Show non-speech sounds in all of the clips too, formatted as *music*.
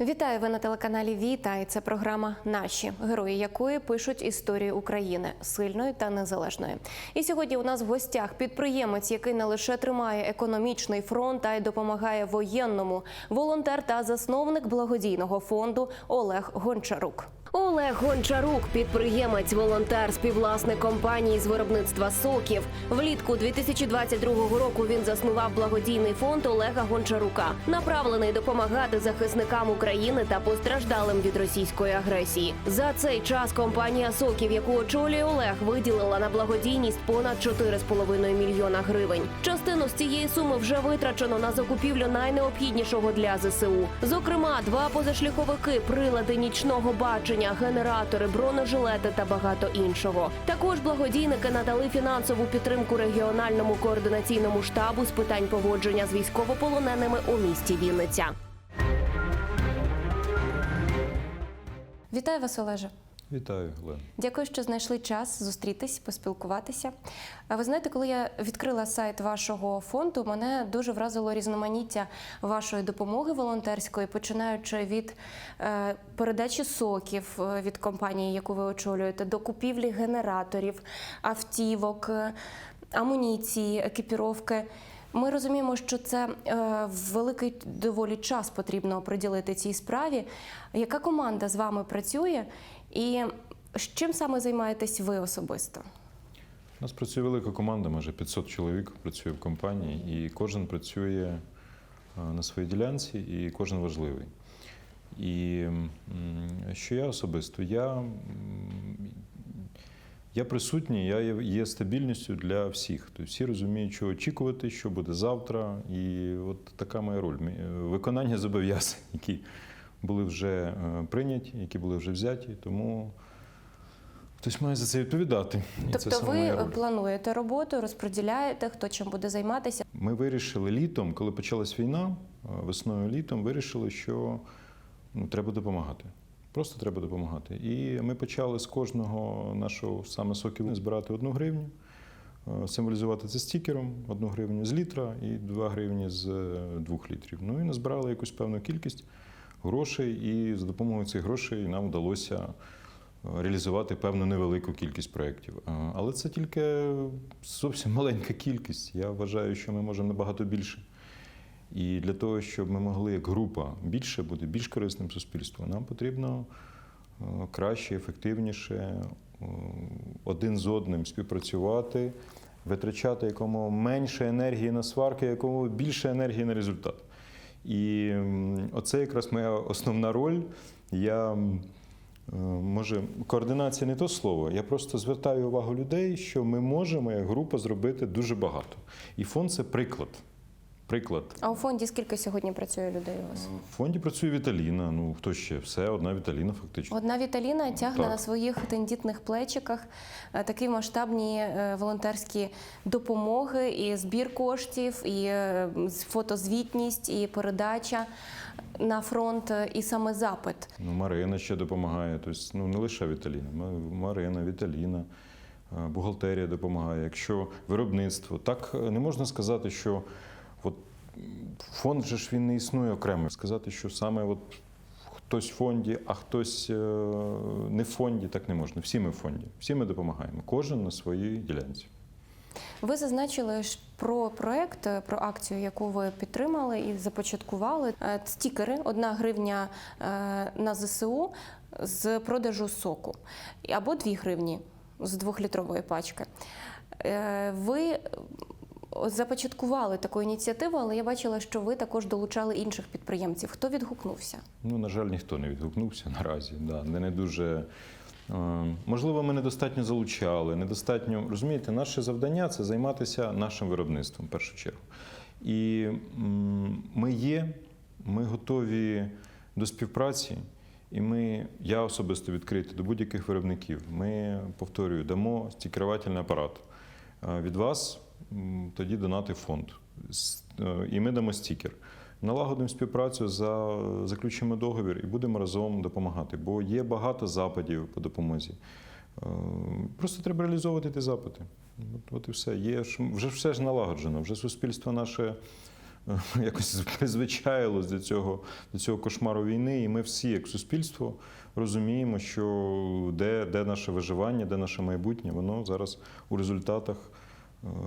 Вітаю ви на телеканалі Віта. І це програма Наші герої, якої пишуть історію України сильної та незалежної. І сьогодні у нас в гостях підприємець, який не лише тримає економічний фронт, а й допомагає воєнному, волонтер та засновник благодійного фонду Олег Гончарук. Олег Гончарук, підприємець, волонтер, співвласник компанії з виробництва соків. Влітку 2022 року він заснував благодійний фонд Олега Гончарука, направлений допомагати захисникам України та постраждалим від російської агресії. За цей час компанія соків, яку очолює Олег, виділила на благодійність понад 4,5 мільйона гривень. Частину з цієї суми вже витрачено на закупівлю найнеобхіднішого для ЗСУ. Зокрема, два позашляховики, прилади нічного бачення, генератори, бронежилети та багато іншого. Також благодійники надали фінансову підтримку регіональному координаційному штабу з питань поводження з військовополоненими у місті Вінниця. Вітаю вас, Олеже. Вітаю, Олена. Дякую, що знайшли час зустрітись, поспілкуватися. Ви знаєте, коли я відкрила сайт вашого фонду, мене дуже вразило різноманіття вашої допомоги волонтерської, починаючи від е, передачі соків е, від компанії, яку ви очолюєте, до купівлі генераторів, автівок, е, амуніції, екіпіровки. Ми розуміємо, що це великий доволі час потрібно приділити цій справі. Яка команда з вами працює, і чим саме займаєтесь ви особисто? У нас працює велика команда, майже 500 чоловік працює в компанії, і кожен працює е, на своїй ділянці, і кожен важливий. І що я особисто? Я, я присутній, я є- стабільністю для всіх. Тобто всі розуміють, що очікувати, що буде завтра. І от така моя роль. Виконання зобов'язань, які були вже е, прийняті, які були вже взяті. Тому хтось має за це відповідати. І це Тобто ви плануєте роботу, розподіляєте, хто чим буде займатися. Ми вирішили літом, коли почалась війна, е, весною літом, вирішили, що ну, треба допомагати. Просто треба допомагати. І ми почали з кожного нашого саме соків збирати одну гривню, е, символізувати це стікером, одну гривню з літра і два гривні з двох літрів. Ну і назбирали якусь певну кількість грошей, і за допомогою цих грошей нам вдалося е, реалізувати певну невелику кількість проєктів. Е, Але це тільки зовсім маленька кількість. Я вважаю, що ми можемо набагато більше. І для того, щоб ми могли як група більше бути більш корисним суспільству, нам потрібно е, краще, ефективніше один з одним співпрацювати, витрачати якому менше енергії на сварки, якому більше енергії на результат. І оце якраз моя основна роль. Я е, може, координація не то слово. Я просто звертаю увагу людей, що ми можемо як група зробити дуже багато. І фонд це приклад. Приклад. А у фонді скільки сьогодні працює людей у вас? В фонді працює Віталіна. Ну хто ще? Все, одна Віталіна, фактично. Одна Віталіна тягне Так. на своїх тендітних плечиках е, такі масштабні е, волонтерські допомоги, і збір коштів, і е, фотозвітність, і передача на фронт, е, і саме запит. Ну, Марина ще допомагає. Тобто, ну не лише Віталіна. Марина, Віталіна, е, бухгалтерія допомагає. Якщо виробництво, так е, не можна сказати, що от фонд же ж він не існує окремо. Сказати, що саме от хтось в фонді, а хтось е, не в фонді, так не можна. Всі ми в фонді, всі ми допомагаємо. Кожен на своїй ділянці. Ви зазначили ж про проект, е, про акцію, яку ви підтримали і започаткували. Е, Стікери, одна гривня на ЗСУ з продажу соку або дві гривні з двохлітрової пачки. Ви започаткували таку ініціативу, але я бачила, що ви також долучали інших підприємців. Хто відгукнувся? Ну, на жаль, ніхто не відгукнувся *laughs* наразі. Да, не, дуже. е, Можливо, ми недостатньо залучали, недостатньо. Розумієте, наше завдання це займатися нашим виробництвом в першу чергу. І ми є, ми готові до співпраці, і ми, я особисто відкритий до будь-яких виробників. Ми, повторюю, дамо стікерувальний апарат. Е, Від вас тоді донати фонд. Е, І ми дамо стікер. Налагодимо співпрацю, за, заключимо договір і будемо разом допомагати. Бо є багато запитів по допомозі. Е, Просто треба реалізовувати ті запити. От, от і все. Є вже все ж налагоджено, вже суспільство наше е, *laughs* якось призвичаїлось до цього, до цього кошмару війни, і ми всі, як суспільство, розуміємо, що де, де наше виживання, де наше майбутнє, воно зараз у результатах,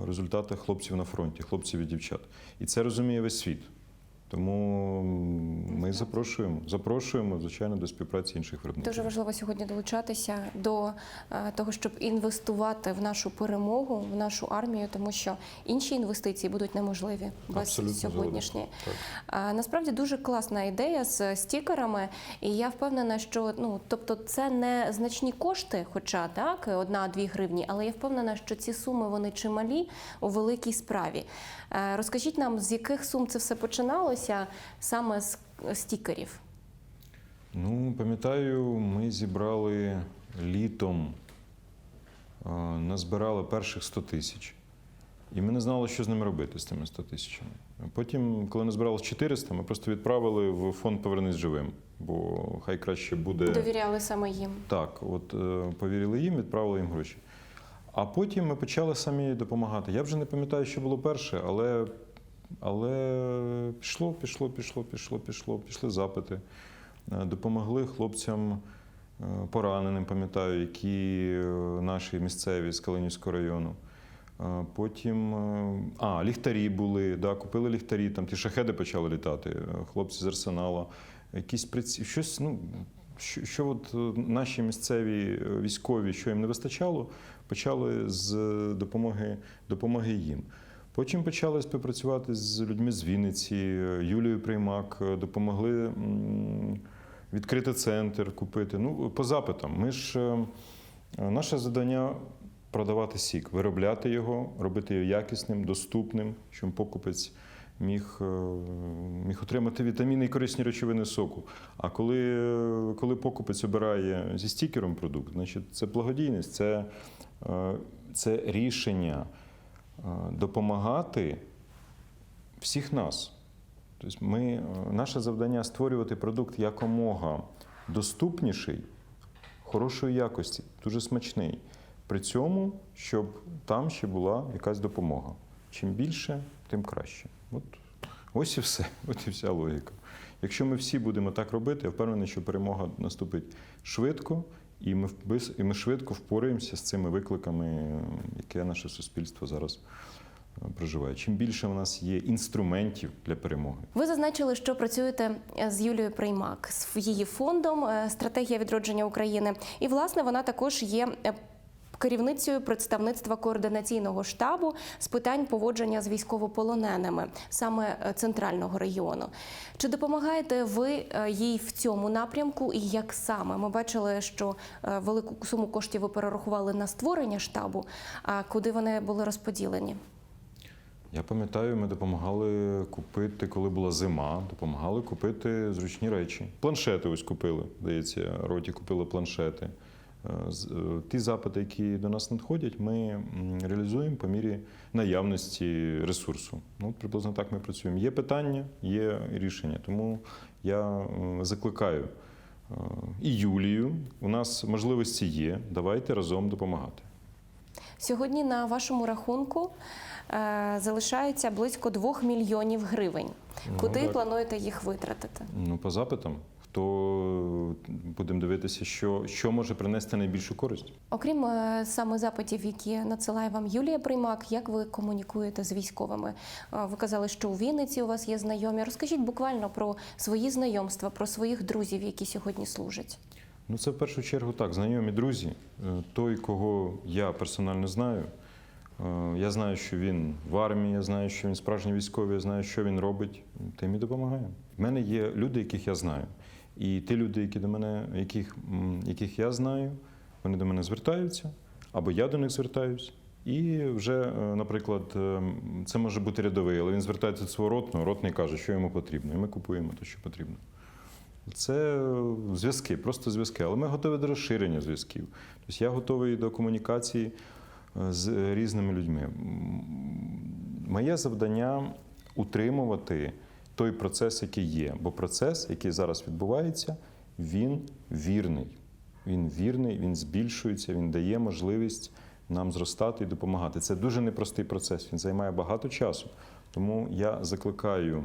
результатах хлопців на фронті, хлопців і дівчат. І це розуміє весь світ. Тому ми запрошуємо, запрошуємо, звичайно, до співпраці інших виробників. Дуже важливо сьогодні долучатися до е, того, щоб інвестувати в нашу перемогу, в нашу армію, тому що інші інвестиції будуть неможливі без Абсолютно сьогоднішньої. Так. Насправді дуже класна ідея з стікерами, і я впевнена, що ну тобто це не значні кошти, хоча так одна-дві гривні, але я впевнена, що ці суми вони чималі у великій справі. Е, Розкажіть нам, з яких сум це все починалося саме з стікерів? Ну, пам'ятаю, ми зібрали літом, е, назбирали перших 100 тисяч. І ми не знали, що з ними робити з тими 100 тисячами. Потім, коли назбиралось 400, ми просто відправили в фонд Повернись живим, бо хай краще буде. Довіряли саме їм. Так, от е, повірили їм, відправили їм гроші. А потім ми почали самі допомагати. Я вже не пам'ятаю, що було перше, але, але пішло, пішло, пішло, пішло, пішло, пішли запити. Е, Допомогли хлопцям е, пораненим, пам'ятаю, які е, наші місцеві з Калинівського району. Потім а, ліхтарі були, да, купили ліхтарі, там ті шахеди почали літати, хлопці з арсенала, якісь приці... щось, ну, що, що от наші місцеві військові, що їм не вистачало, почали з допомоги, допомоги їм. Потім почали співпрацювати з людьми з Вінниці, е, Юлією Приймак, е, допомогли відкрити центр, купити. Ну, по запитам. Ми ж е, наше завдання продавати сік, виробляти його, робити його якісним, доступним, щоб покупець міг, е, міг отримати вітаміни і корисні речовини соку. А коли, е, коли покупець обирає зі стікером продукт, значить це благодійність, це, е, це рішення е, допомагати всіх нас. Тобто ми, е, наше завдання створювати продукт якомога доступніший, хорошої якості, дуже смачний. При цьому, щоб там ще була якась допомога. Чим більше, тим краще. От ось і все, *laughs* от і вся логіка. Якщо ми всі будемо так робити, я впевнений, що перемога наступить швидко, і ми, і ми швидко впораємося з цими викликами, е, яке наше суспільство зараз е, проживає. Чим більше у нас є інструментів для перемоги. Ви зазначили, що працюєте з Юлією Приймак з її фондом е, Стратегія відродження України. І власне вона також є. Керівницею представництва координаційного штабу з питань поводження з військовополоненими саме е, центрального регіону. Чи допомагаєте ви е, їй в цьому напрямку і як саме? Ми бачили, що е, велику суму коштів ви перерахували на створення штабу. А куди вони були розподілені? Я пам'ятаю, ми допомагали купити, коли була зима, допомагали купити зручні речі. Планшети ось купили, здається, роті купили планшети. Е, е, Ті запити, які до нас надходять, ми реалізуємо по мірі наявності ресурсу. Ну, приблизно так ми працюємо. Є питання, є рішення. Тому я е, закликаю і Юлію. У нас можливості є. Давайте разом допомагати. Сьогодні на вашому рахунку залишається близько 2 мільйонів гривень. Ну, Куди так. плануєте їх витратити? Ну, по запитам. Хто будемо дивитися, що, що може принести найбільшу користь? Окрім е, саме запитів, які надсилає вам Юлія Приймак, як ви комунікуєте з військовими? Е, Ви казали, що у Вінниці у вас є знайомі. Розкажіть буквально про свої знайомства, про своїх друзів, які сьогодні служать. Ну, це в першу чергу так. Знайомі друзі. Е, Той, кого я персонально знаю. Е, Я знаю, що він в армії, я знаю, що він справжній військовий, я знаю, що він робить. Тим і допомагає. В мене є люди, яких я знаю. І ті люди, які до мене, яких, яких я знаю, вони до мене звертаються, або я до них звертаюсь. І вже, е, наприклад, е, це може бути рядовий, але він звертається до свого ротного, ротний каже, що йому потрібно, і ми купуємо те, що потрібно. Це е, зв'язки, просто зв'язки. Але ми готові до розширення зв'язків. Тобто я готовий до комунікації з різними людьми. Моє завдання утримувати той процес, який є. Бо процес, який зараз відбувається, він вірний. Він вірний, він збільшується, він дає можливість нам зростати і допомагати. Це дуже непростий процес. Він займає багато часу. Тому я закликаю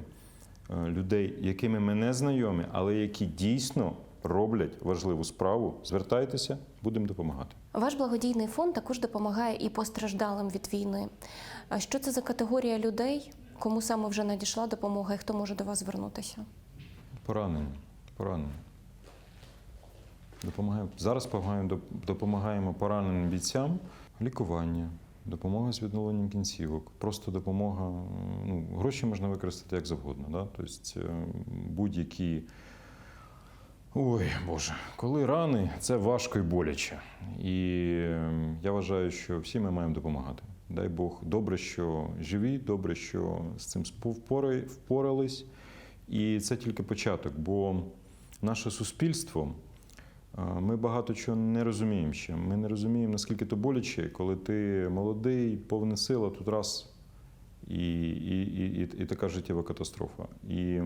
е, людей, якими ми не знайомі, але які дійсно роблять важливу справу. Звертайтеся, будемо допомагати. Ваш благодійний фонд також допомагає і постраждалим від війни. Що це за категорія людей? Кому саме вже надійшла допомога і хто може до вас звернутися? Поранені. Поранені. Допомагаємо. Зараз допомагаємо, пораненим бійцям лікування, допомога з відновленням кінцівок, просто допомога. Ну, гроші можна використати як завгодно. Да? Тобто е, будь-які. Ой, Боже, коли рани, це важко і боляче. І е, я вважаю, що всі ми маємо допомагати. Дай Бог, добре, що живі, добре, що з цим впора- впорались. І це тільки початок, бо наше суспільство, ми багато чого не розуміємо ще. Ми не розуміємо, наскільки то боляче, коли ти молодий, повний сил, а тут раз і, і, і, і, і така життєва катастрофа. І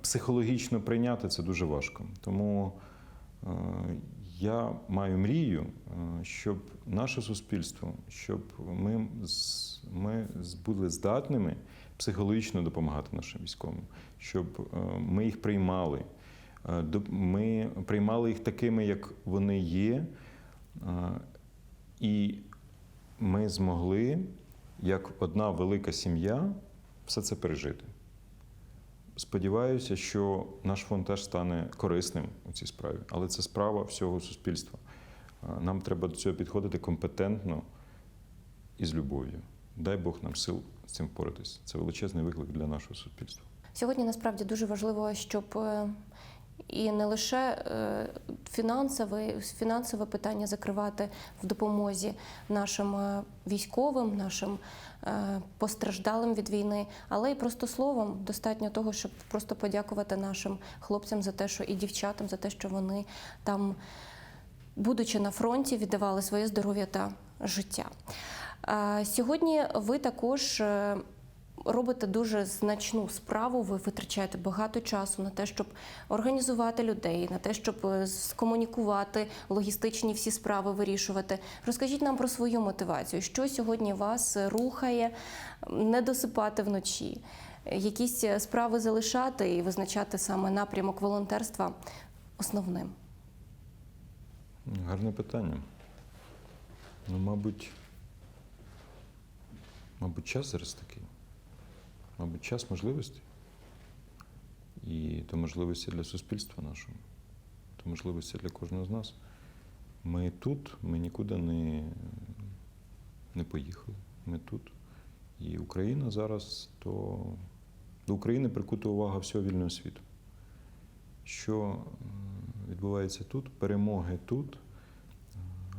психологічно прийняти це дуже важко. Тому я маю мрію, е, щоб наше суспільство, щоб ми, ми були здатними психологічно допомагати нашим військовим, щоб е, ми їх приймали. Е, Ми приймали їх такими, як вони є, і ми змогли, як одна велика сім'я, все це пережити. Сподіваюся, що наш фонд теж стане корисним у цій справі, але це справа всього суспільства. Нам треба до цього підходити компетентно і з любов'ю. Дай Бог нам сил з цим впоратись. Це величезний виклик для нашого суспільства. Сьогодні насправді дуже важливо, щоб е, і не лише е, фінансове, фінансове питання закривати в допомозі нашим е, військовим, нашим е, постраждалим від війни, але й просто словом достатньо того, щоб просто подякувати нашим хлопцям за те, що і дівчатам за те, що вони там, будучи на фронті, віддавали своє здоров'я та життя. Сьогодні ви також робите дуже значну справу. Ви витрачаєте багато часу на те, щоб організувати людей, на те, щоб е, скомунікувати логістичні всі справи вирішувати. Розкажіть нам про свою мотивацію, що сьогодні вас рухає не досипати вночі, якісь е, справи залишати і визначати саме напрямок волонтерства основним. Гарне питання. Ну, мабуть, мабуть, час зараз такий. Час можливостей. І то можливості для суспільства нашого, то можливості для кожного з нас. Ми тут, ми нікуди не, не поїхали. Ми тут. І Україна зараз то до України прикута увага всього вільного світу. Що відбувається тут, перемоги тут,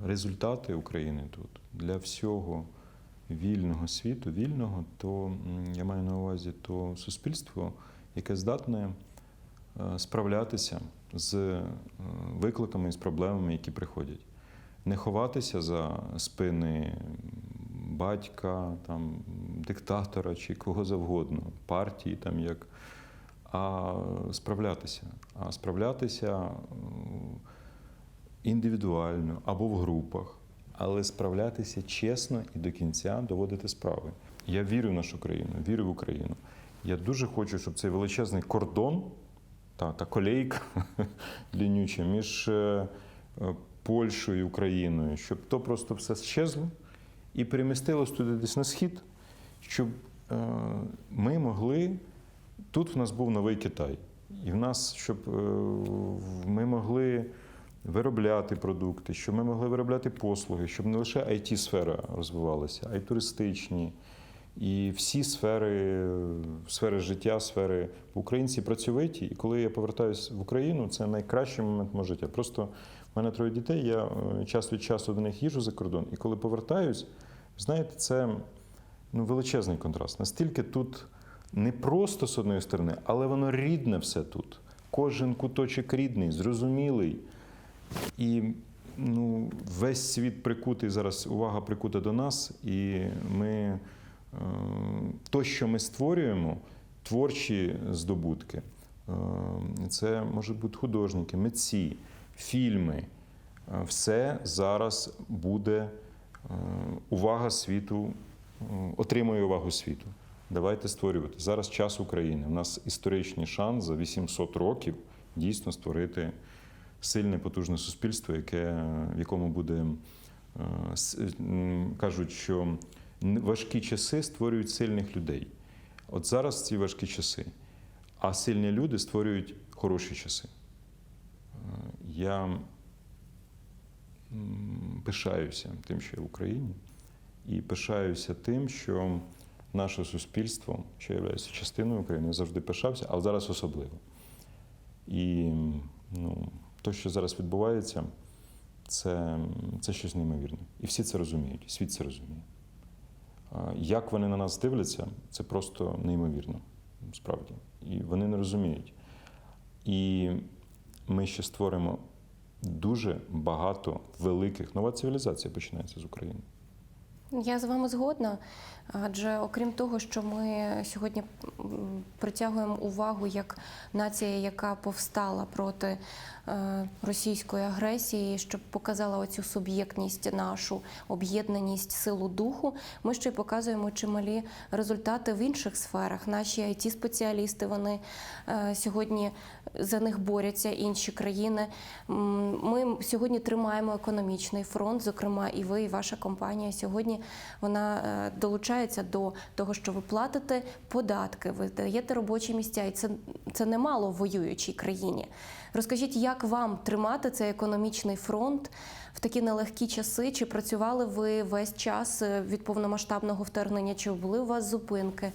результати України тут для всього вільного світу, вільного, то я маю на увазі то суспільство, яке здатне е, справлятися з е, викликами і з проблемами, які приходять. Не ховатися за спини батька, там, диктатора чи кого завгодно, партії, там як, а справлятися. А справлятися індивідуально або в групах, але справлятися чесно і до кінця доводити справи. Я вірю в нашу країну, вірю в Україну. Я дуже хочу, щоб цей величезний кордон та, та колейка *laughs* лінюча між е, е, Польщею і Україною, щоб то просто все щезло і перемістилось туди десь на схід, щоб е, ми могли. Тут в нас був новий Китай, і в нас, щоб ми могли виробляти продукти, щоб ми могли виробляти послуги, щоб не лише it сфера розвивалася, а й туристичні, і всі сфери, сфери життя, сфери українці працьовиті. І коли я повертаюся в Україну, це найкращий момент мого життя. Просто в мене троє дітей, я е, час від часу до них їжджу за кордон, і коли повертаюсь, знаєте, це ну, величезний контраст. Настільки тут не просто з одної сторони, але воно рідне все тут. Кожен куточок рідний, зрозумілий. І ну, весь світ прикутий зараз, увага прикута до нас, і ми е, то, що ми створюємо, творчі здобутки. Е, Це можуть бути художники, митці, фільми. Е, Все зараз буде увага світу отримує увагу світу. Давайте створювати. Зараз час України. У нас історичний шанс за 800 років дійсно створити сильне, потужне суспільство, яке, в якому буде е, кажуть, що важкі часи створюють сильних людей. От зараз ці важкі часи, а сильні люди створюють хороші часи. Е, Я пишаюся тим, що я в Україні, і пишаюся тим, що наше суспільство, що є частиною України, завжди пишався, але зараз особливо. І ну, те, що зараз відбувається, це, це щось неймовірне. І всі це розуміють, світ це розуміє. Як вони на нас дивляться, це просто неймовірно, справді. І вони не розуміють. І ми ще створимо дуже багато великих. Нова цивілізація починається з України. Я з вами згодна, адже окрім того, що ми сьогодні притягуємо увагу як нація, яка повстала проти е, російської агресії, щоб показала оцю суб'єктність нашу, об'єднаність, силу духу. Ми ще й показуємо чималі результати в інших сферах. Наші it спеціалісти вони е, сьогодні за них борються інші країни. Ми сьогодні тримаємо економічний фронт, зокрема, і ви, і ваша компанія сьогодні вона е, долучається до того, що ви платите податки, ви даєте робочі місця, і це, це немало в воюючій країні. Розкажіть, як вам тримати цей економічний фронт в такі нелегкі часи? Чи працювали ви весь час е, від повномасштабного вторгнення? Чи були у вас зупинки?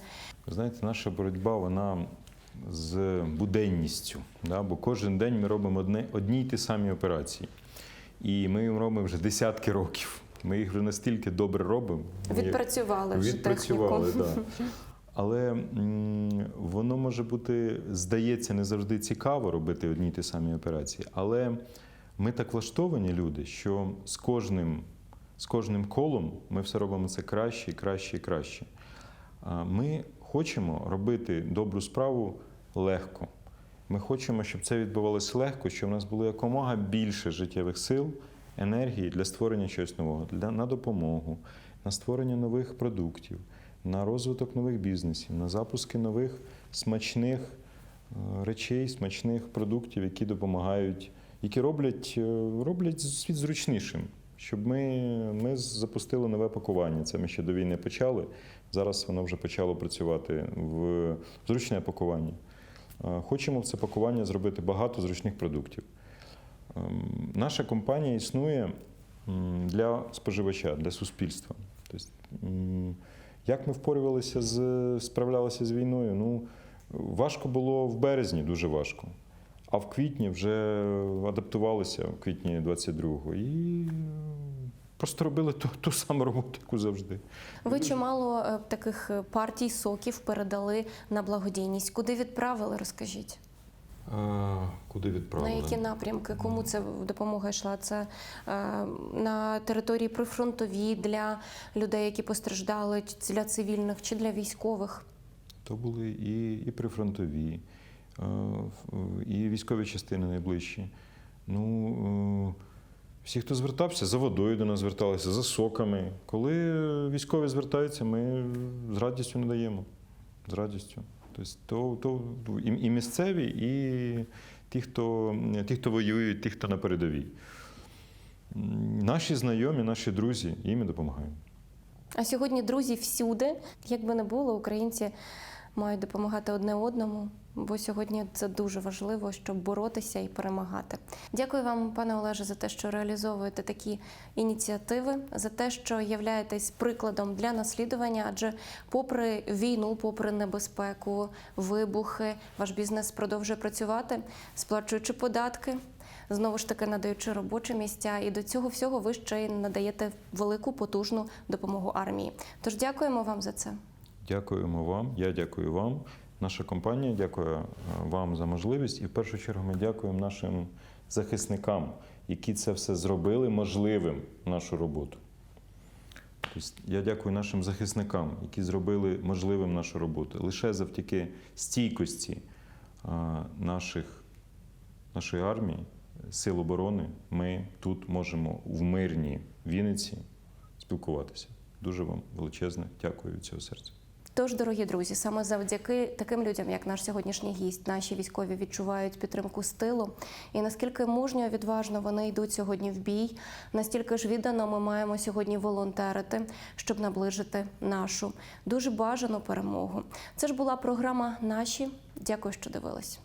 Знаєте, наша боротьба вона з буденністю. Да? Бо кожен день ми робимо одне, одні й ті самі операції. І ми їх робимо вже десятки років. Ми їх вже настільки добре робимо. Відпрацювали вже Відпрацювали, техніку. да. Але воно може бути, здається, не завжди цікаво робити одні й ті самі операції. Але ми так влаштовані люди, що з кожним, з кожним колом ми все робимо це краще краще і краще. Ми хочемо робити добру справу легко. Ми хочемо, щоб це відбувалося легко, щоб в нас було якомога більше життєвих сил, енергії для створення чогось нового, для, на допомогу, на створення нових продуктів, на розвиток нових бізнесів, на запуски нових смачних е, речей, смачних продуктів, які допомагають, які роблять, е, роблять світ зручнішим. Щоб ми, ми запустили нове пакування. Це ми ще до війни почали. Зараз воно вже почало працювати в зручне пакування. Е, Хочемо в це пакування зробити багато зручних продуктів. Ем, Наша компанія існує для споживача, для суспільства. Тобто, як ми впорювалися з справлялися з війною? Ну, важко було в березні, дуже важко. А в квітні вже адаптувалися в квітні 22-го і просто робили ту, ту саму роботу, яку завжди. Ви чимало е, таких партій соків передали на благодійність. Куди відправили? Розкажіть. Куди відправили? На які напрямки? Кому це допомога йшла? Це на території прифронтовій для людей, які постраждали, для цивільних чи для військових? То були і, і прифронтові, і військові частини найближчі. Ну, е, всі, хто звертався, за водою до нас зверталися, за соками. Коли військові звертаються, ми з радістю надаємо. З радістю. Тобто, то, то, і, і місцеві, і ті, хто, ті, хто воюють, ті, хто на передовій. Наші знайомі, наші друзі, їм допомагаємо. А сьогодні друзі всюди, як би не було, українці мають допомагати одне одному, бо сьогодні це дуже важливо, щоб боротися і перемагати. Дякую вам, пане Олеже, за те, що реалізовуєте такі ініціативи, за те, що являєтесь прикладом для наслідування. Адже, попри війну, попри небезпеку, вибухи, ваш бізнес продовжує працювати, сплачуючи податки. Знову ж таки надаючи робочі місця, і до цього всього ви ще й надаєте велику потужну допомогу армії. Тож дякуємо вам за це. Дякуємо вам. Я дякую вам. Наша компанія дякує е, вам за можливість. І в першу чергу ми дякуємо нашим захисникам, які це все зробили можливим нашу роботу. Тобто я дякую нашим захисникам, які зробили можливим нашу роботу. Лише завдяки стійкості е, наших, нашої армії, сил оборони, ми тут можемо в мирній Вінниці спілкуватися. Дуже вам величезне дякую від цього серця. Тож, дорогі друзі, саме завдяки таким людям, як наш сьогоднішній гість, наші військові відчувають підтримку з тилу. І наскільки мужньо і відважно вони йдуть сьогодні в бій, настільки ж віддано ми маємо сьогодні волонтерити, щоб наближити нашу дуже бажану перемогу. Це ж була програма Наші. Дякую, що дивились.